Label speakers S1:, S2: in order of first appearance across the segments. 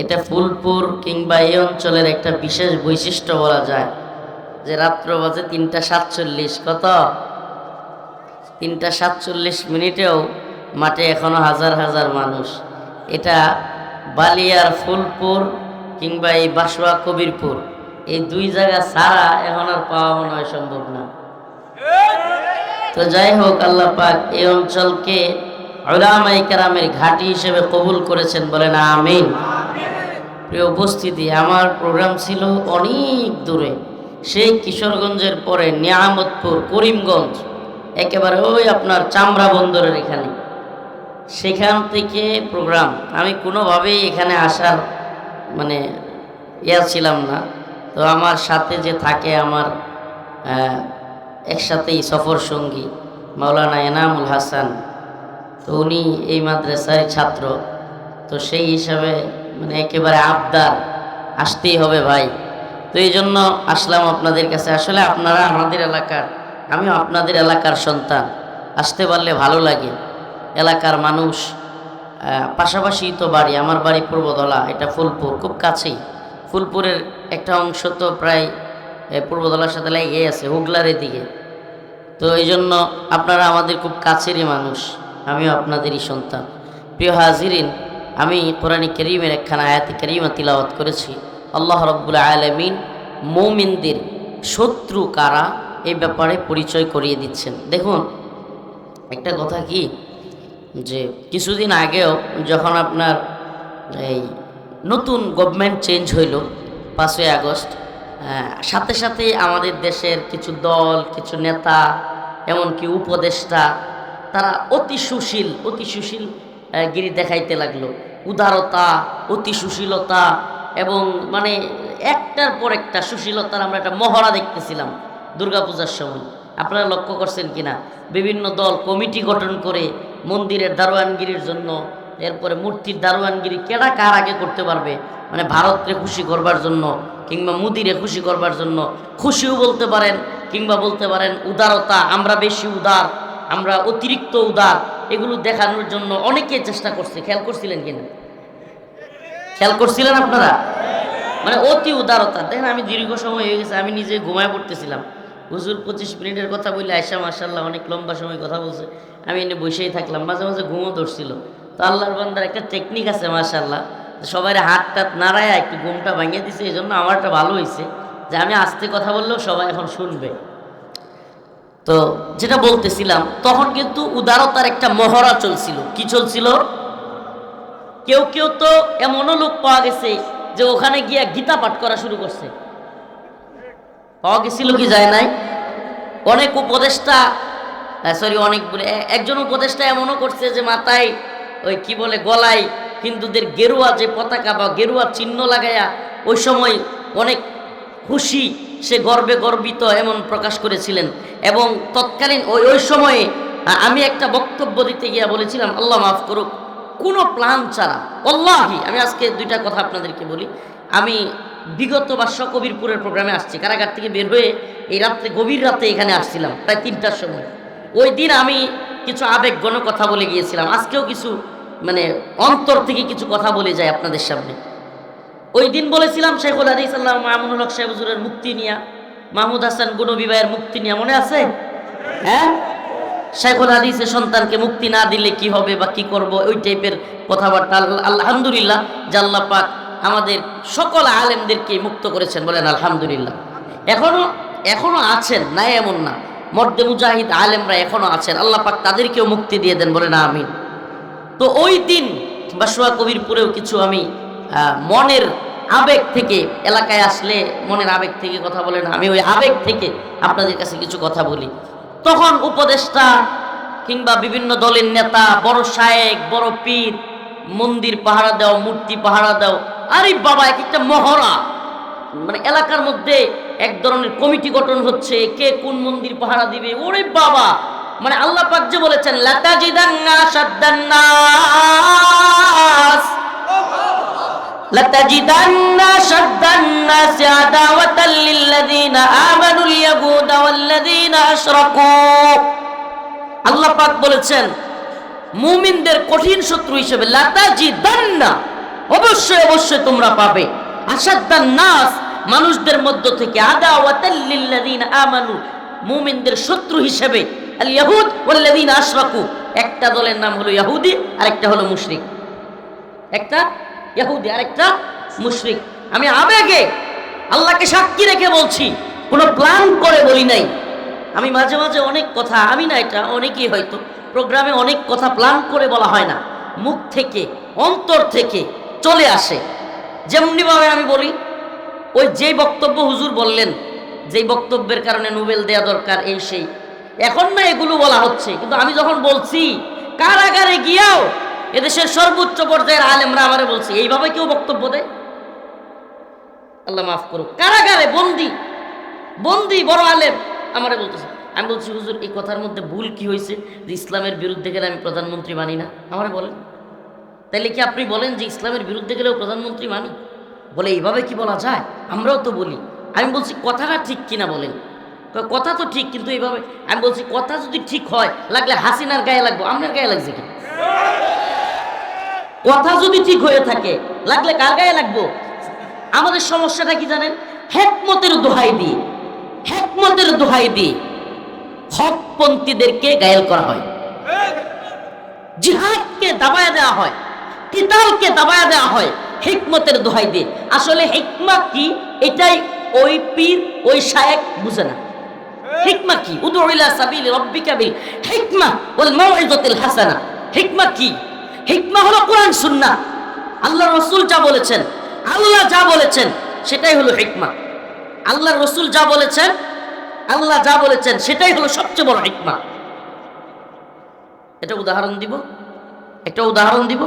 S1: এটা ফুলপুর কিংবা এই অঞ্চলের একটা বিশেষ বৈশিষ্ট্য বলা যায় যে রাত্র বাজে তিনটা সাতচল্লিশ। কত? তিনটা সাতচল্লিশ মিনিটেও মাঠে এখনও হাজার হাজার মানুষ। এটা বালিয়ার ফুলপুর কিংবা এই বাসুয়া কবিরপুর। এই দুই জায়গা ছাড়া এখন আর পাওয়া মনে হয় সম্ভব না। তো যাই হোক, আল্লাহ পাক এই অঞ্চলকে ওলামাই কেরামের ঘাঁটি হিসেবে কবুল করেছেন বলেন আমিন। প্রিয় উপস্থিতি, আমার প্রোগ্রাম ছিল অনেক দূরে। সেই কিশোরগঞ্জের পরে নিয়ামতপুর, করিমগঞ্জ, একেবারে ওই আপনার চামড়া বন্দরের এখানে। সেখান থেকে প্রোগ্রাম আমি কোনোভাবেই এখানে আসার মানে ইয়া ছিলাম না। তো আমার সাথে যে থাকে আমার একসাথেই সফর সঙ্গী মাওলানা এনামুল হাসান, তো উনি এই মাদ্রাসায় ছাত্র। তো সেই হিসাবে মানে একেবারে আবদার, আসতেই হবে ভাই। তো এই জন্য আসলাম আপনাদের কাছে। আসলে আপনারা আমাদের এলাকার, আমিও আপনাদের এলাকার সন্তান। আসতে পারলে ভালো লাগে। এলাকার মানুষ পাশাপাশি তো বাড়ি, আমার বাড়ি পূর্বদলা এটা ফুলপুর, খুব কাছেই। ফুলপুরের একটা অংশ তো প্রায় পূর্বদলার সাথে লেগে আছে, হুগলার দিকে তো এই জন্য আপনারা আমাদের খুব কাছেরই মানুষ, আমিও আপনাদেরই সন্তান। প্রিয় হাজিরিন আমি কোরআনী করিমের একখানা আয়াতি করিমা তিলাওয়াত করেছি। আল্লাহ রব্বুল আলমিন মৌমিনদের শত্রু কারা এ ব্যাপারে পরিচয় করিয়ে দিচ্ছেন। দেখুন, একটা কথা কি যে কিছুদিন আগেও যখন আপনার এই নতুন গভর্নমেন্ট চেঞ্জ হইল, পাঁচই আগস্ট সাথে সাথে আমাদের দেশের কিছু দল, কিছু নেতা, এমনকি উপদেষ্টা, তারা অতি সুশীল অতি সুশীল গিরি দেখাইতে লাগল। উদারতা, অতি সুশীলতা এবং মানে একটার পর একটা সুশীলতার আমরা একটা মহড়া দেখতেছিলাম দুর্গাপূজার সময়। আপনারা লক্ষ্য করছেন কিনা? বিভিন্ন দল কমিটি গঠন করে মন্দিরের দারোয়ানগিরির জন্য, এরপরে মূর্তির দারোয়ানগিরি কেডা কার আগে করতে পারবে? মানে ভারতকে খুশি করবার জন্য কিংবা মুদিরে খুশি করবার জন্য খুশিও বলতে পারেন কিংবা বলতে পারেন উদারতা, আমরা বেশি উদার, আমরা অতিরিক্ত উদার। এগুলো দেখানোর জন্য অনেকে চেষ্টা করছে। খেয়াল করছিলেন কিনা? খেয়াল করছিলেন আপনারা? মানে অতি উদারতা। দেখেন আমি দীর্ঘ সময় হয়ে গেছে, আমি নিজে ঘুমায় পড়তেছিলাম। হুজুর পঁচিশ মিনিটের কথা বললে আয়সা মার্শাল্লাহ অনেক লম্বা সময় কথা বলছে। আমি এনে বসেই থাকলাম, মাঝে মাঝে ঘুমও ধরছিল। তো আল্লাহর বান্দার একটা টেকনিক আছে মার্শাল্লাহ সবাই হাত টাত নাড়ায় একটু ঘুমটা ভাঙিয়ে দিছে এই জন্য আমারটা ভালো হয়েছে যে আমি আস্তে কথা বললেও সবাই এখন শুনবে। তো যেটা বলতেছিলাম, তখন কিন্তু উদারতার একটা মহড়া চলছিল। কি চলছিল? কেউ কেউ তো এমনও লোক পাওয়া গেছে যে ওখানে গিয়া গীতা পাঠ করা শুরু করছে। পাওয়া গেছিল কি যায় নাই? অনেক উপদেষ্টা সরি অনেক একজন উপদেষ্টা এমনও করছে যে মাথায় ওই কি বলে গলায় হিন্দুদের গেরুয়া যে পতাকা বা গেরুয়া চিহ্ন লাগাইয়া ওই সময় অনেক খুশি, সে গর্বে গর্বিত এমন প্রকাশ করেছিলেন। এবং তৎকালীন ওই ওই সময়ে আমি একটা বক্তব্য দিতে গিয়া বলেছিলাম, আল্লাহ মাফ করুক, কোনো প্ল্যান ছাড়া অল্লাহি আমি আজকে দুইটা কথা আপনাদেরকে বলি। আমি বিগত বার্ষ কবিরপুরের প্রোগ্রামে আসছি, কারাগার থেকে বের হয়ে এই রাত্রে, গভীর রাতে এখানে আসছিলাম, প্রায় তিনটার সময়। ওই দিন আমি কিছু আবেগগণ কথা বলে গিয়েছিলাম। আজকেও কিছু মানে অন্তর থেকে কিছু কথা বলে যায় আপনাদের সামনে। ওই দিন বলেছিলাম, শেখুল হাদিস আল্লাহ মামুনুল হক সাহেব হুজুরের মুক্তি নিয়া, মাহমুদ হাসান গুণ বিবাহের মুক্তি নিয়া, মনে আছে? হ্যাঁ? শেখুল হাদিসের সন্তানকে মুক্তি না দিলে কি হবে বা কি করব? ওই টাইপের কথাবার্তা আল- আলহামদুলিল্লাহ জাল্লা পাক আমাদের সকল আলেমদেরকে মুক্ত করেছেন বলেন আলহামদুলিল্লাহ। এখনও এখনও আছেন না এমন না। মর্দে মুজাহিদ আলেমরা এখনও আছেন, আল্লাহ পাক তাদেরকেও মুক্তি দিয়ে দেন বলেন আমিন। তো ওই দিন বাসুয়া কবিরপুরেও কিছু আমি মনের আবেগ থেকে এলাকায় আসলে মনের আবেগ থেকে কথা বলে না। আমি ওই আবেগ থেকে আপনাদের কাছে কিছু কথা বলি। তখন উপদেষ্টা কিংবা বিভিন্ন দলের নেতা, বড় শায়েক, বড় পীর, মন্দির পাহারা দাও, মূর্তি পাহারা দাও, আরে বাবা এক একটা মহড়া। মানে এলাকার মধ্যে এক ধরনের কমিটি গঠন হচ্ছে, কে কোন মন্দির পাহারা দিবে, ওরে বাবা। মানে আল্লাহ পাক যে বলেছেন, লাতাজিদান্না শাদ্দান্নাস لتجدن شد الناس عداوة للذين آمنوا اليهود والذين أشركوا আল্লাহ পাক বলেছেন মুমিনদের কঠিন শত্রু হিসেবে লাতাজিদান্না অবশ্যই অবশ্যই তোমরা পাবে আসাদ্দান নাস মানুষদের মধ্য থেকে আদা ওয়াতাল্লিল্লাযিন আমানু মুমিনদের শত্রু হিসেবে আল ইয়াহুদ ওয়াল্লাযিন আশরাকু একটা দলের নাম হলো ইহুদি আর একটা হলো মুশরিক একটা ইহুদি আর একটা মুশরিক। আমি আবেগে আল্লাহকে সাক্ষী রেখে বলছি, কোনো প্ল্যান করে বলি নাই। আমি মাঝে মাঝে অনেক কথা, আমি না এটা অনেকেই হয়তো প্রোগ্রামে অনেক কথা প্ল্যান করে বলা হয় না। মুখ থেকে, অন্তর থেকে চলে আসে। যেমনিভাবে আমি বলি, ওই যেই বক্তব্য হুজুর বললেন, যেই বক্তব্যের কারণে নোবেল দেয়া দরকার এই সেই। এখন না এগুলো বলা হচ্ছে, কিন্তু আমি যখন বলছি, কারাগারে গিয়াও এদেশের সর্বোচ্চ পর্যায়ের আলেমরা আমারে বলছে, এইভাবে কেউ বক্তব্য দেয়? আল্লাহ মাফ করুক। কারাগারে বন্দি বন্দি বড় আলেম আমারে বলতেছে। আমি বলছি, হুজুর, এই কথার মধ্যে ভুল কি হয়েছে? যে ইসলামের বিরুদ্ধে গেলে আমি প্রধানমন্ত্রী মানি না? আমারে বলেন। তাইলে কি আপনি বলেন যে ইসলামের বিরুদ্ধে গেলেও প্রধানমন্ত্রী মানি? বলে, এইভাবে কি বলা যায়? আমরাও তো বলি। আমি বলছি, কথাটা ঠিক কিনা বলেন? কথা তো ঠিক, কিন্তু এইভাবে আমি বলছি, কথা যদি ঠিক হয়, লাগলে হাসিনার গায়ে লাগবো। আপনার গায়ে লাগছে কি কথা যদি ঠিক হয়ে থাকে, লাগলে কার গায়ে লাগবো? আমাদের সমস্যাটা কি জানেন? হেকমতের দোহাই দিয়ে, হেকমতের দোহাই দিয়ে হকপন্থীদেরকে গায়েল করা হয়। জিহাদকে দাবায় দেওয়া হয় কিতালকে দাবায় দেওয়া হয়, হিকমতের দোহাই দিয়ে। আসলে হিকমা কি? এটাই ওই পীর, ওই শায়েক বুঝে না। হিকমা কি? উদু ইলা সাবিল রব্বিকা বিল হিকমা ওয়াল মাউইজাতিল হাসানা। হিকমা কি? হিকমা হলো কোরআন, সুন্নাহ। আল্লাহ রসুল যা বলেছেন, আল্লাহ যা বলেছেন, সেটাই হলো হিকমা। আল্লাহ রসুল যা বলেছেন, আল্লাহ যা বলেছেন, সেটাই হলো সবচেয়ে বড় হিকমা। এটা উদাহরণ দিব? একটা উদাহরণ দিব?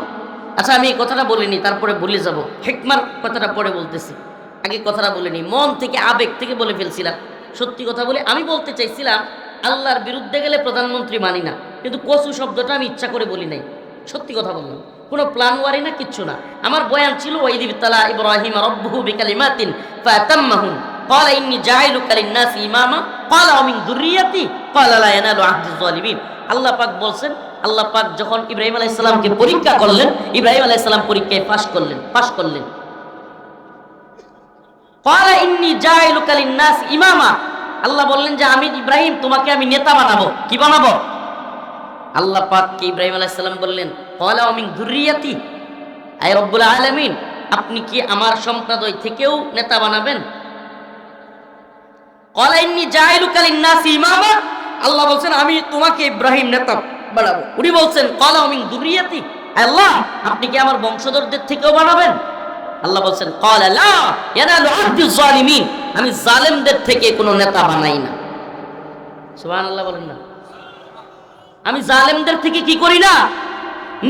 S1: আচ্ছা আমি এই কথাটা বলিনি তারপরে ভুলে যাব। হেকমার কথাটা পরে বলতেছি। আগে কথাটা বলিনি মন থেকে আবেগ থেকে বলে ফেলছিলাম। সত্যি কথা বলে আমি বলতে চাইছিলাম, আল্লাহর বিরুদ্ধে গেলে প্রধানমন্ত্রী মানি না। কিন্তু কচু শব্দটা আমি ইচ্ছা করে বলি নাই। সত্যি কথা বললাম কোনো প্ল্যান ওয়ারি না কিচ্ছু না আমার বয়ান ছিল ওয়াইদিব তালা ইব্রাহিম রব্বহু বিকালিমাতিন ফাতাম্মাহুন قال إني جاعلك للناس إماما قال ومن ذريتي قال لا ينال عهد الظالمين আল্লাহ পাক বলছেন আল্লাহ পাক যখন ইব্রাহিম আলাইহিস সালামকে পরীক্ষা করলেন ইব্রাহিম আলাইহিস সালাম পরীক্ষায় পাশ করলেন পাশ করলেন ক্বালা ইন্নী জাইলুকা লিন-নাস ইমামা আল্লাহ বললেন যে আমি ইব্রাহিম তোমাকে আমি নেতা বানাবো কি বানাবো আল্লাহ পাককে ইব্রাহিম আলাইহিস সালাম বললেন? ক্বালা ওয়া মিন যুররিয়াতি। আয় রব্বুল আলামিন, আপনি কি আমার সম্প্রদায় থেকেও নেতা বানাবেন? জাইলুকা লিন-নাস ইমামা। আল্লাহ বলছেন, আমি তোমাকে ইব্রাহিম নেতা বানাবো। উনি বলছেন, ক্বালা ওয়া মিন যুররিয়াতি। আল্লাহ, আপনি কি আমার বংশধরদের থেকেও বানাবেন? আল্লাহ বলছেন, ক্বালা লা ইয়ানালু আহদি যালিমিন আমি জালেমদের থেকে কোনো নেতা বানাই না। সুবহানাল্লাহ বলেন না। আমি জালেমদের থেকে কি করি না?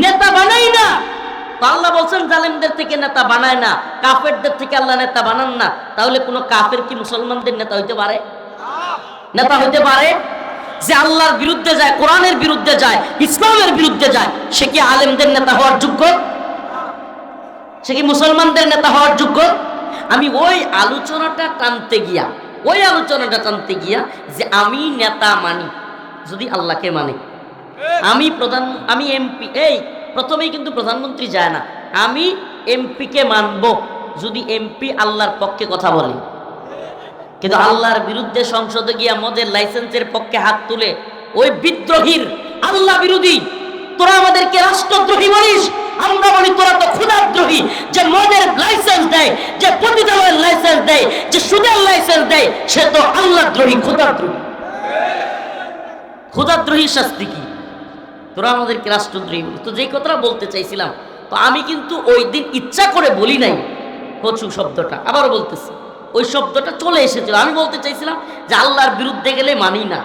S1: নেতা বানাই না। আল্লাহ বলছেন, জালেমদের থেকে নেতা বানায় না, কাফেরদের থেকে আল্লাহ নেতা বানান না। তাহলে কোনো কাফের কি মুসলমানদের নেতা হইতে পারে? নেতা হইতে পারে যে আল্লাহর বিরুদ্ধে যায়, কোরআনের বিরুদ্ধে যায়, ইসলামের বিরুদ্ধে যায়। সে কি আলেমদের নেতা হওয়ার যোগ্য? সে কি মুসলমানদের নেতা হওয়ার যোগ্য? আমি ওই আলোচনাটা টানতে গিয়া, ওই আলোচনাটা টানতে গিয়া যে আমি নেতা মানি, যদি আল্লাহকে মানে। আমি প্রধান, আমি এমপি, এই, প্রথমেই কিন্তু প্রধানমন্ত্রী যায় না। আমি এমপিকে মানব, যদি এমপি আল্লাহর পক্ষে কথা বলে। কিন্তু আল্লাহর বিরুদ্ধে সংসদে গিয়া মদের লাইসেন্সের পক্ষে হাত তুলে, ওই বিদ্রোহীর আল্লাহ বিরোধী, তোরা আমাদেরকে রাষ্ট্রদ্রোহী বলিস, আমরা বলি তোরা তো ক্ষুদাদ্রোহী যে মদের লাইসেন্স দেয়, যে পতিতালয়ের লাইসেন্স দেয়, যে সুদের লাইসেন্স দেয়, সে তো আল্লাহ দ্রোহী ক্ষুদাদ্রোহী ক্ষুদাদ্রোহীর শাস্তি কি? তোরা আমাদেরকে রাষ্ট্রদ্রোহী বলি তো যেই কথাটা বলতে চাইছিলাম, তো আমি কিন্তু ওই দিন ইচ্ছা করে বলি নাই কচু শব্দটা। আবার বলতেছি, ওই শব্দটা চলে এসেছিল। আমি বলতে চাইছিলাম যে আল্লাহর বিরুদ্ধে গেলে মানি না,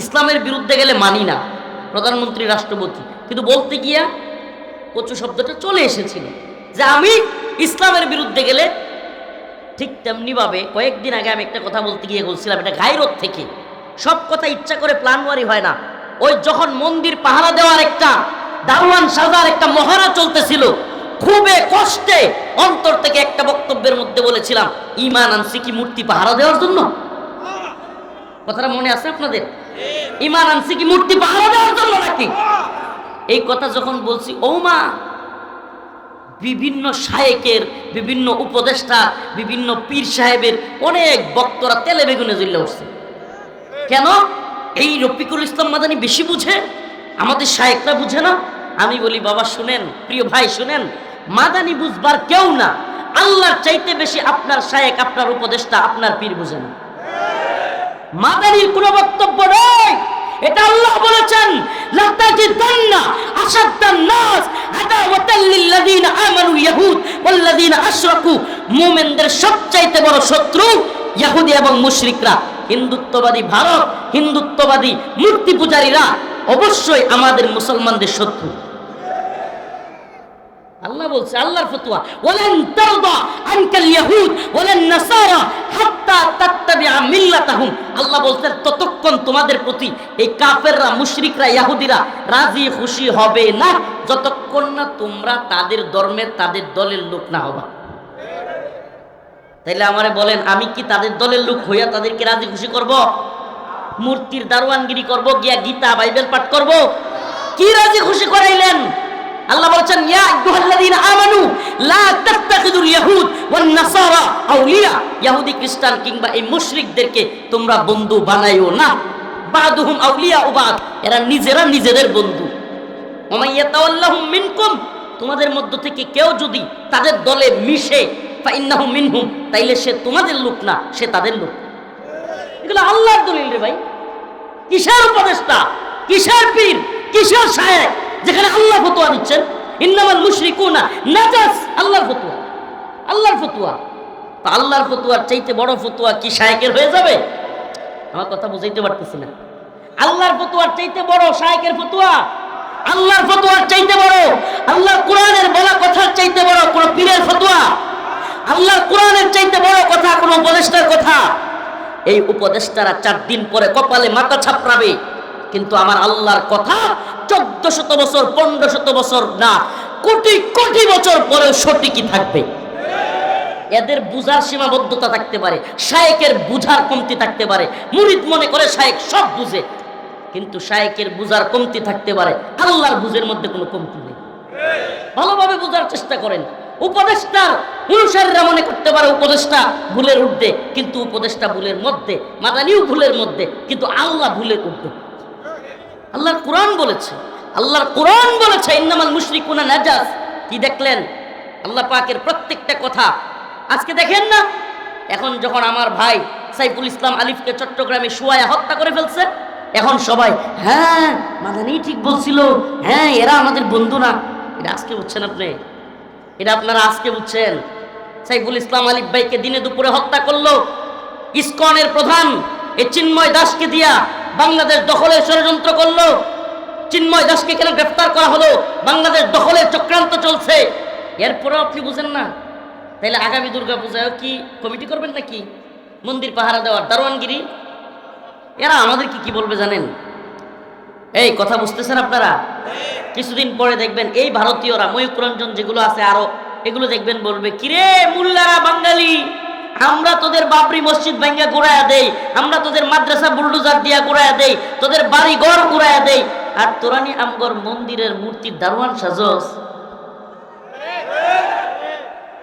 S1: ইসলামের বিরুদ্ধে গেলে মানি না, প্রধানমন্ত্রী, রাষ্ট্রপতি। কিন্তু বলতে গিয়া কচু শব্দটা চলে এসেছিল যে আমি ইসলামের বিরুদ্ধে গেলে ঠিক তেমনিভাবে কয়েকদিন আগে আমি একটা কথা বলতে গিয়ে বলছিলাম, এটা গাইরত থেকে। সব কথা ইচ্ছা করে প্ল্যানওয়ারি হয় না। ওই যখন মন্দির পাহারা দেওয়ার একটা দারওয়ান সাজার একটা মহারা চলতেছিল, খুবই কষ্টে অন্তর থেকে একটা বক্তব্যের মধ্যে বলেছিলাম, ইমান আনছি কি মূর্তি পাহারা দেওয়ার জন্য? কথাটা মনে আছে আপনাদের? ইমান আনছি কি মূর্তি পাহারা দেওয়ার জন্য নাকি? এই কথা যখন বলছি, ও মা, বিভিন্ন শায়েকের, বিভিন্ন উপদেষ্টা, বিভিন্ন পীর সাহেবের অনেক বক্তরা তেলে বেগুনে জ্বলে উঠছে। কেন? এই রফিকুল ইসলাম মাদানি বেশি বুঝে? আমাদের শায়েকরা বুঝে না? আমি বলি, বাবা, শুনেন, প্রিয় ভাই, শুনেন, মাদানি বুঝবার কেউ না। আল্লাহর চাইতে বেশি আপনার শায়েক, আপনার উপদেষ্টা, আপনার পীর বুঝে না। মাদানির কোনো বক্তব্য নেই। এটা আল্লাহ বলেছেন লাতাজিদান্না আশাদ্দান নাস আদাওয়াতাল লিল্লাযিনা আমানু ইয়াহুদ ওয়াল্লাযিনা আশরাকু। মুমিনদের সবচাইতে বড় শত্রু ইহুদি এবং মুশরিকরা। হিন্দুত্ববাদী ভারত, হিন্দুত্ববাদী মূর্তি পূজারীরা অবশ্যই আমাদের মুসলমানদের শত্রু। আল্লাহ বলছে, আল্লাহর ফতোয়া, ওয়ালান তারদা আনকাল ইয়াহুদ, ওয়ালান নাসারা হাত্তা তাত্তাবিআ মিল্লাতাহুম। আল্লাহ বলছেন, ততক্ষণ তোমাদের প্রতি এই কাফেররা, মুশরিকরা ইহুদিরা রাজি খুশি হবে না। যতক্ষণ না তোমরা তাদের ধর্মের তাদের দলের লোক না হবা। তাইলে আমারে বলেন, আমি কি তাদের দলের লোক হইয়া তাদেরকে রাজি খুশি করব? মূর্তির দারোয়ানগিরি করব, গিয়া গীতা, বাইবেল পাঠ করব? কি রাজি খুশি করাইলেন? আল্লাহ বলছেন, ইয়া আইয়ুহাল্লাযীনা আমানু, লা তাত্তাখিদুল ইয়াহুদ ওয়ান নাসারা আউলিয়া। ইহুদি খ্রিস্টান কিংবা এই মুশরিকদেরকে তোমরা বন্ধু বানাইও না। বাদুহুম আউলিয়া উবাদ এরা নিজেরা নিজেদের বন্ধু। ওমাইয়া তাওয়াল্লাহুম মিনকুম, তোমাদের মধ্য থেকে কেউ যদি তাদের দলে মিশে মিনহুম, তাইলে সে তোমাদের লোক না, সে তাদের লোক। এগুলো আল্লাহর দলিল রে ভাই। কিসের উপদেষ্টা? কিসের পীর? কিসের শায়েক? যেখানে আল্লাহ ফতোয়া দিচ্ছেন। ইন্নামাল মুশরিকুনা নাজাস, আল্লাহর ফতোয়া। আল্লাহর ফতোয়া। তা আল্লাহর ফতোয়ার চাইতে বড় ফতোয়া কি শায়েকের হয়ে যাবে? আমার কথা বুঝাইতে পারতেছি না। আল্লাহর ফতোয়ার চাইতে বড় শায়েকের ফতোয়া? আল্লাহর ফতোয়ার চাইতে বড়? আল্লাহর কোরআনের বলা কথার চাইতে বড় কোন পীরের ফতোয়া? আল্লাহর কোরআনের চাইতে বড় কথা, কোন উপদেষ্টার কথা। এই উপদেষ্টারা চার দিন পরে কপালে মাথা ছাপড়াবে। কিন্তু আমার আল্লাহর কথা চোদ্দ শত বছর পনেরো শত বছর না, কোটি কোটি বছর পরেও সঠিকই থাকবে। এদের বুঝার সীমাবদ্ধতা থাকতে পারে, শায়েকের বুঝার কমতি থাকতে পারে। মুরিদ মনে করে শায়েক সব বুঝে, কিন্তু শায়েকের বুঝার কমতি থাকতে পারে। আল্লাহর বুঝের মধ্যে কোনো কমতি নেই। ভালোভাবে বোঝার চেষ্টা করেন। উপদেষ্টার অনুসারীরা মনে করতে পারে উপদেষ্টা ভুলের ঊর্ধ্বে, কিন্তু উপদেষ্টা ভুলের মধ্যে, মাদানিও ভুলের মধ্যে, কিন্তু আল্লাহ ভুলের ঊর্ধ্বে। আল্লাহর কোরআন বলেছে, আল্লাহর কোরআন বলেছে, ইন্নামাল মুশরিকুনা নাজাস। কি দেখলেন? আল্লাহ পাকের প্রত্যেকটা কথা। আজকে দেখেন না? এখন যখন আমার ভাই সাইফুল ইসলাম আলিফকে চট্টগ্রামে শুয়ায়া হত্যা করে ফেলছে, এখন সবাই হ্যাঁ মাদানি ঠিক বলছিল হ্যাঁ এরা আমাদের বন্ধু না। এটা আজকে বুঝছেন আপনি? এটা আপনারা আজকে বুঝছেন। সাইফুল ইসলাম আলিফ ভাইকে দিনে দুপুরে হত্যা করল। ইসকনের প্রধান এই চিন্ময় দাসকে দিয়া বাংলাদেশ দখলের ষড়যন্ত্র করল। চিন্ময় দাসকে কেন গ্রেফতার করা হলো? বাংলাদেশ দখলের চক্রান্ত চলছে। এরপরেও আপনি বুঝেন না। তাহলে আগামী দুর্গা পূজায় কি কমিটি করবেন নাকি? মন্দির পাহারা দেওয়ার দারোয়ানগিরি? এরা আমাদের কি কি বলবে জানেন? এই, কথা বুঝতেছেন আপনারা? কিছুদিন পরে দেখবেন এই ভারতীয়রা ময়ূকরঞ্জন যেগুলো আছে আরও, এগুলো দেখবেন বলবে, কিরে মুল্লারা বাঙালি, আমরা তোদের বাবরি মসজিদ ভাঙ্গা ঘুরাইয়া দেই, আমরা তোদের মাদ্রাসা বুলডোজার দিয়া ঘুরাইয়া দেই, তোদের বাড়ি ঘর ঘুরাইয়া দেই। আর তোরানি আমগর মন্দিরের মূর্তির দারোয়ান সাজস।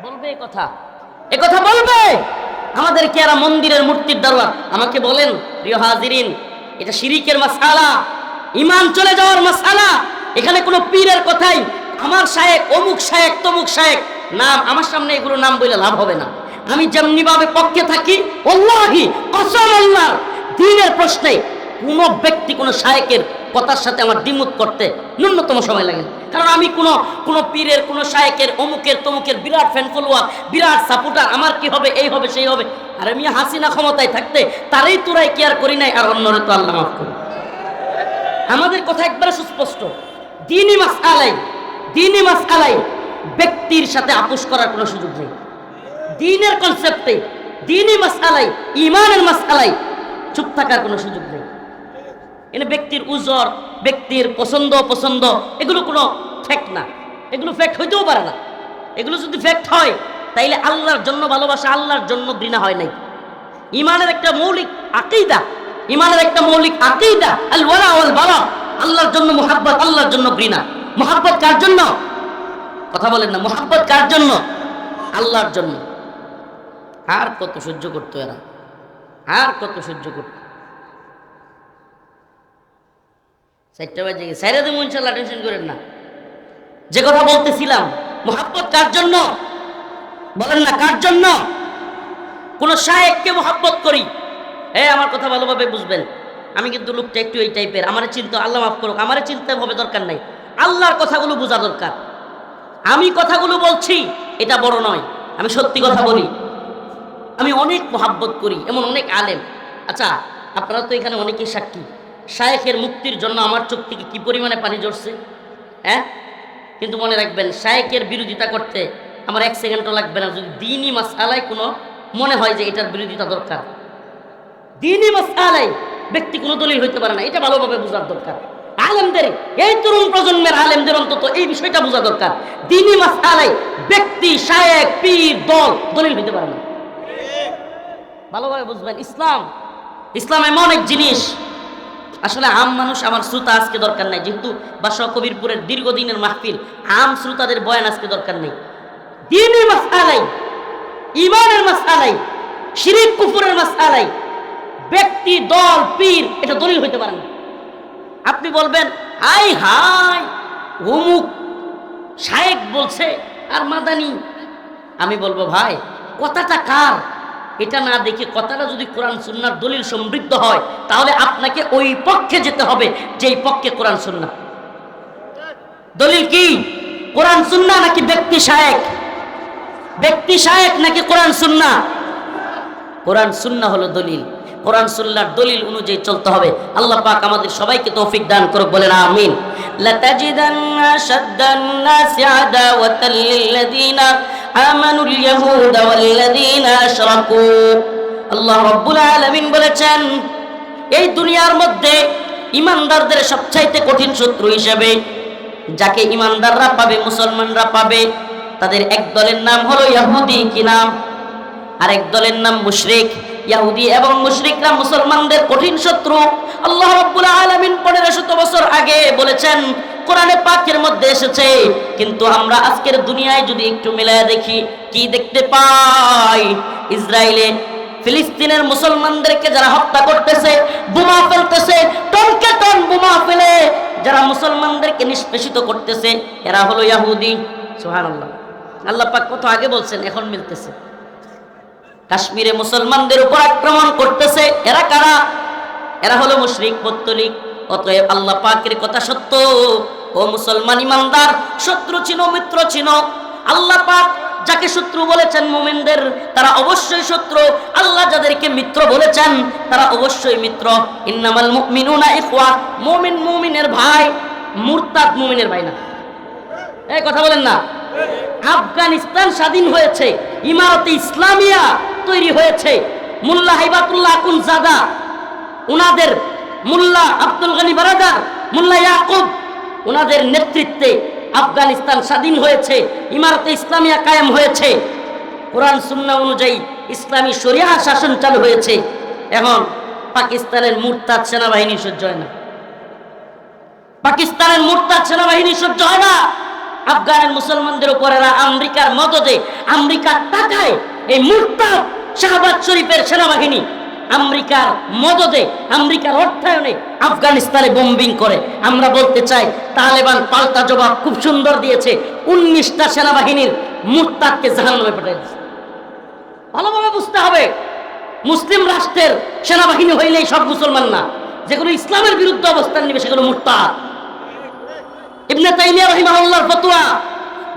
S1: বলবে কথা। এ কথা বলবে? আমাদের কি এরা মন্দিরের মূর্তির দারোয়ান, আমাকে বলেন, প্রিয় হাজিরিন, এটা শিরিকের মাসালা ইমান চলে যাওয়ার মাসালা। এখানে কোনো পীরের কথাই, আমার শায়েক, অমুক শায়েক, তমুক শায়েক, নাম, আমার সামনে এগুলো নাম বলে লাভ হবে না। আমি যেমনি ভাবে পক্ষে থাকি দিনের প্রশ্নে কোনো ব্যক্তি, কোনো শায়েকের কথার সাথে আমার দ্বিমত করতে ন্যূনতম সময় লাগে কারণ আমি কোনো কোনো পীরের, কোনো শায়েকের, অমুকের, তমুকের বিরাট ফ্যান ফলোয়ার বিরাট সাপোর্টার আমার কি হবে, এই হবে, সেই হবে। আর আমি হাসিনা ক্ষমতায় থাকতে তারই তোরাই কেয়ার করি নাই, আর অন্যরে তো আল্লাহ মাফ করি আমাদের কথা একবারে সুস্পষ্ট। দিনই মাস আলাই দিনই মাস আলাই ব্যক্তির সাথে আপোষ করার কোনো সুযোগ নেই। দিনের কনসেপ্টে দিনই মাস আলাই ইমানের মাস আলাই চুপ থাকার কোনো সুযোগ নেই। এনে ব্যক্তির উজর, ব্যক্তির পছন্দ পছন্দ এগুলো কোনো ফ্যাক্ট না। এগুলো ফ্যাক্ট হইতেও পারে না। এগুলো যদি ফ্যাক্ট হয়, তাইলে আল্লাহর জন্য ভালোবাসা, আল্লাহর জন্য ঘৃণা হয় নাই। ইমানের একটা মৌলিক আকিদা, ইমানের একটা মৌলিক আকিদা আল ওয়ালা ওয়াল বালা আল্লাহর জন্য মোহাব্বত, আল্লাহর জন্য ঘৃণা। মোহাব্বত কার জন্য? কথা বলেন না, মোহাব্বত কার জন্য? আল্লাহর জন্য। আর কত সহ্য করতো এরা? আর কত সহ্য করত? চারটা বাজে গেছে। সাইরা দেবো, ইনশাল্লাহ, টেনশন করেন না। যে কথা বলতেছিলাম, মোহাব্বত কার জন্য? বলেন না, কার জন্য? কোন শায়েককে মোহাব্বত করি। হ্যাঁ আমার কথা ভালোভাবে বুঝবেন। আমি কিন্তু লোকটা একটু এই টাইপের আমার চিন্তা আল্লাহ মাফ করুক, আমার চিন্তা হবে দরকার নাই। আল্লাহর কথাগুলো বোঝা দরকার। আমি কথাগুলো বলছি, এটা বড় নয়। আমি সত্যি কথা বলি। আমি অনেক মোহাব্বত করি, এমন অনেক আলেম। আচ্ছা আপনারা তো এখানে অনেকেই সাক্ষী। শায়েখের মুক্তির জন্য আমার চোখ থেকে কি পরিমাণে পানি ঝরছে? হ্যাঁ? কিন্তু মনে রাখবেন শায়েকের বিরোধিতা করতে আমার এক সেকেন্ডও লাগবে না। যদি দিনই মাসালায় কোনো মনে হয় যে এটার বিরোধিতা দরকার। দিনই মাসালায় ব্যক্তি কোনো দলিল হইতে পারে না, এটা ভালোভাবে বোঝার দরকার। আলেমদের, এই তরুণ প্রজন্মের আলেমদের অন্তত এই বিষয়টা বোঝা দরকার। দিনই মাসালায় ব্যক্তি, শায়েক, পীর, দল দলিল হইতে পারে না। ভালোভাবে বুঝবেন, ইসলাম ইসলাম এমন এক জিনিস। আসলে আম মানুষ, আমার শ্রোতা আজকে দরকার নাই, যেহেতু বাসা কবিরপুরের দীর্ঘদিনের মাহফিল, আম শ্রোতাদের বয়ান আজকে দরকার নেই। দিনের মাসালাই ইমানের মাস মাসালাই শিরিক কুফুরের মাসালাই ব্যক্তি, দল, পীর, এটা দলিল হইতে পারে না। আপনি বলবেন, হাই হাই, অমুক শায়েক বলছে, আর মাদানি। আমি বলব, ভাই, কথাটা কার? এটা না দেখি কথাটা যদি কোরআন সুন্নার দলিল সমৃদ্ধ হয়, তাহলে আপনাকে ওই পক্ষে যেতে হবে, যেই পক্ষে কোরআন সুন্না দলিল কি? কোরআন সুন্না নাকি ব্যক্তি শায়েক? ব্যক্তি শায়েক নাকি কোরআন সুন্না কোরআন সুন্না হলো দলিল। কোরআন সুন্নার দলিল অনুযায়ী চলতে হবে আল্লাহ পাক আমাদের সবাইকে তৌফিক দান করুক বলেন আমিন لتجدن أشد الناس عداوة للذين آمنوا اليهود والذين أشركوا আল্লাহ রব্বুল আলামিন বলেছেন এই দুনিয়ার মধ্যে ইমানদারদের সবচাইতে কঠিন শত্রু হিসেবে যাকে ইমানদাররা পাবে মুসলমানরা পাবে তাদের এক দলের নাম হলো ইয়াহুদি কি নাম আরেক দলের নাম মুশরিক ইয়াহুদি এবং মুশরিকরা মুসলমানদের কঠিন শত্রু। আল্লাহ রাব্বুল আলামিন 1500 বছর আগে বলেছেন, কোরআনে পাকের মধ্যে এসেছে, কিন্তু আমরা আজকের দুনিয়ায় যদি একটু মিলায় দেখি, কি দেখতে পাই? ইসরায়েলে ফিলিস্তিনের মুসলমানদেরকে যারা হত্যা করতেছে, বোমা ফেলতেছে, টনকে টন বোমা ফেলে যারা মুসলমানদেরকে নিষ্পেষিত করতেছে, এরা হলো ইয়াহুদি। সুবহানাল্লাহ। আল্লাহ পাক কত আগে বলছেন, এখন মিলতেছে। কাশ্মীরে মুসলমানদের উপর আক্রমণ করতেছে। এরা কারা? এরা হলো মুশরিক পত্তলিক অতএব আল্লাহ পাকের কথা সত্য। ও মুসলমান ইমানদার, শত্রু চিনো, মিত্র চিনো। আল্লাহ পাক যাকে শত্রু বলেছেন মুমিনদের, তারা অবশ্যই শত্রু। আল্লাহ যাদেরকে মিত্র বলেছেন, তারা অবশ্যই মিত্র। ইন্নামাল মুমিনুনা ইখওয়া। মুমিন মুমিনের ভাই, মুরতাদ মুমিনের ভাই না। এই কথা বলেন না। আফগানিস্তান স্বাধীন হয়েছে। ইমারতে ইসলামিয়া তৈরি হয়েছে। মুল্লা হাইবাতুল্লাহ আকুন জাদা উনাদের মুল্লা আব্দুল গনি বারাদার, মুল্লা ইয়াকুব, উনাদের নেতৃত্বে আফগানিস্তান স্বাধীন হয়েছে, ইমারতে ইসলামিয়া কায়েম হয়েছে। কোরআন সুন্না অনুযায়ী ইসলামী শরিয়া শাসন চালু হয়েছে। এখন পাকিস্তানের মুরতাদ সেনাবাহিনী সহ্য হয় না। পাকিস্তানের মুরতাদ সেনাবাহিনী সহ্য হয় না। আফগানের মুসলমানদের উপর এরা আমেরিকার মদদে আমেরিকার টাকায় এই মুরতাদ শাহবাজ শরীফের সেনাবাহিনী আমেরিকার মদদে, আমেরিকার অর্থায়নে আফগানিস্তানে বোম্বিং করে। আমরা বলতে চাই, তালেবান পাল্টা জবাব খুব সুন্দর দিয়েছে। উনিশটা সেনাবাহিনীর মুরতাদকে জাহান্নামে পাঠিয়ে দিয়েছে। ভালোভাবে বুঝতে হবে, মুসলিম রাষ্ট্রের সেনাবাহিনী হইলেই সব মুসলমান না। যেগুলো ইসলামের বিরুদ্ধে অবস্থান নেবে সেগুলো মুরতাদ। ইবনে তাইমিয়া রহিমাহুল্লাহর ফতোয়া,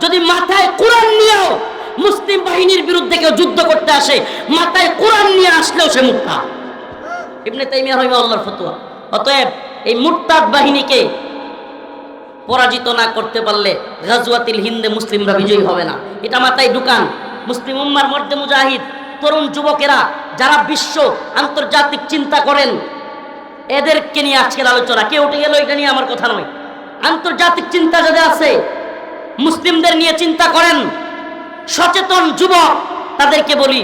S1: যদি মাথায় কোরআন নিয়েও মুসলিম বাহিনীর বিরুদ্ধে কেউ যুদ্ধ করতে আসে, মাথায় কোরআন নিয়ে আসলেও সে মুক্তা। ইবনে তাইমিয়া রহিমাহুল্লাহর ফতোয়া। অতএব এই মুরতাদ বাহিনীকে পরাজিত না করতে পারলে গাজওয়াতিল হিন্দে মুসলিমরা বিজয়ী হবে না। এটা মাথায় ঢুকান। মুসলিম উম্মার মধ্যে মুজাহিদ, তরুণ যুবকেরা যারা বিশ্ব আন্তর্জাতিক চিন্তা করেন, এদেরকে নিয়ে আজকের আলোচনা। কে উঠে গেল এটা নিয়ে আমার কথা নয়। আন্তর্জাতিক চিন্তা যাদের আছে, মুসলিমদের নিয়ে চিন্তা করেন সচেতন যুবক তাদেরকে বলি,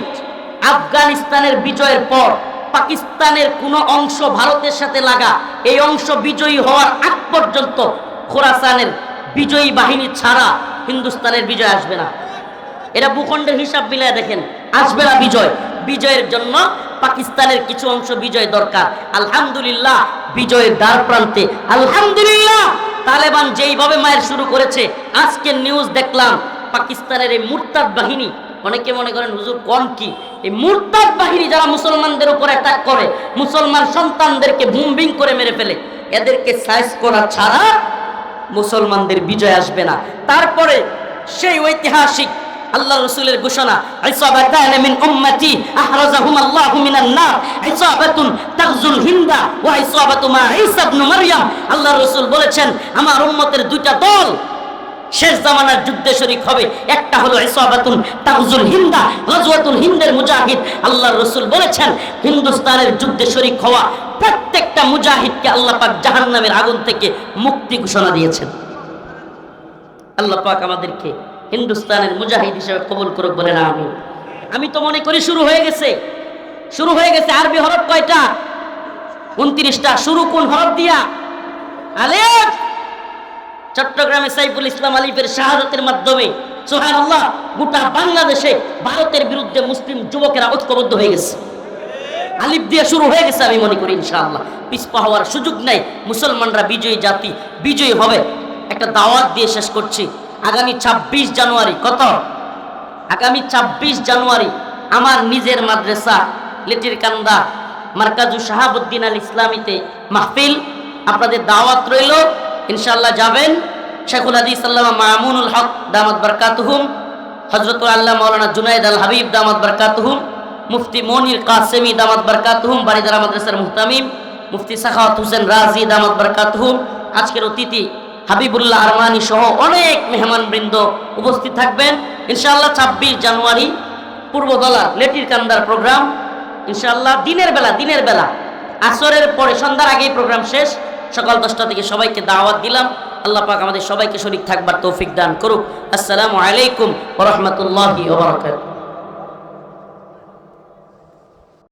S1: আফগানিস্তানের বিজয়ের পর পাকিস্তানের কোনো অংশ ভারতের সাথে লাগা, এই অংশ বিজয়ী হওয়ার আগ পর্যন্ত খোরাসানের বিজয়ী বাহিনী ছাড়া হিন্দুস্তানের বিজয় আসবে না। এটা ভূখণ্ডের হিসাব মিলায় দেখেন, আসবে না বিজয়। বিজয়ের জন্য পাকিস্তানের কিছু অংশ বিজয় দরকার। আলহামদুলিল্লাহ, বিজয়ের দ্বার প্রান্তে। আলহামদুলিল্লাহ, তালেবান যেইভাবে মায়ের শুরু করেছে, আজকের নিউজ দেখলাম পাকিস্তানের এই মুরতাদ বাহিনী, অনেকে মনে করেন, হুজুর কোন কি? এই মুরতাদ বাহিনী যারা মুসলমানদের উপর অ্যাটাক করে, মুসলমান সন্তানদেরকে বুমবিং করে মেরে ফেলে, এদেরকে সাইজ করা ছাড়া মুসলমানদের বিজয় আসবে না। তারপরে সেই ঐতিহাসিক আল্লাহ রসুলের ঘোষণা আল্লাহু আল্লাহ রসুল বলেছেন, আমার উম্মতের দুইটা দল শেষ জামানার যুদ্ধে শরিক হবে। একটা হলো ইসাবাতুন তাগজুল হিন্দা, গজওয়াতুল হিন্দের মুজাহিদ। আল্লাহ রসুল বলেছেন, হিন্দুস্তানের যুদ্ধে শরিক হওয়া প্রত্যেকটা মুজাহিদকে আল্লাহ পাক জাহান্নামের আগুন থেকে মুক্তি ঘোষণা দিয়েছেন। আল্লাহ পাক আমাদেরকে হিন্দুস্তানের মুজাহিদ হিসেবে কবুল করুক বলে না আমি আমি তো মনে করি শুরু হয়ে গেছে। শুরু হয়ে গেছে আরবি হরফ কয়টা? উনত্রিশটা। শুরু কোন হরফ দিয়া? আলেফ! চট্টগ্রামে সাইফুল ইসলাম আলিফের শাহাদতের মাধ্যমে সোহান আল্লাহ গোটা বাংলাদেশে ভারতের বিরুদ্ধে মুসলিম যুবকেরা ঐক্যবদ্ধ হয়ে গেছে। আলিফ দিয়ে শুরু হয়ে গেছে আমি মনে করি, ইনশাআল্লাহ। পিছপা হওয়ার সুযোগ নাই, মুসলমানরা বিজয়ী জাতি, বিজয়ী হবে। একটা দাওয়াত দিয়ে শেষ করছি। আগামী ২৬ জানুয়ারি, কত? আগামী ২৬ জানুয়ারি, আমার নিজের মাদ্রাসা লেটির কান্দা, মার্কাজু শাহাবুদ্দিন আল ইসলামীতে মাহফিল। আপনাদের দাওয়াত রইল ইনশাআল্লাহ যাবেন। শেখুল হাদিস আল্লামা মামুনুল হক, দামাত বারকাতুহুম। হজরত আল্লাহ মৌলানা জুনাইদ আল হাবিব, দামাত বারকাতুহুম। মুফতি মনির কাসেমি, দামাত বারকাতুহুম। বারিদারা মাদ্রাসার মুহতামিম। মুফতি সাখাওয়াত হোসেন রাজি, দামাত বারকাতুহুম। আজকের অতিথি হাবিবুল্লাহ আরমানি সহ অনেক মেহমান বৃন্দ উপস্থিত থাকবেন। ইনশাআল্লাহ ছাব্বিশ জানুয়ারি পূর্বদলা লেটির কান্দার প্রোগ্রাম। ইনশাআল্লাহ দিনের বেলা দিনের বেলা। আসরের পরে সন্ধ্যার আগেই প্রোগ্রাম শেষ। সকাল দশটা থেকে সবাইকে দাওয়াত দিলাম। আল্লাহ পাক আমাদের সবাইকে শরীর থাকবার তৌফিক দান করুক। আসসালামু আলাইকুম রহমতুল্লাহ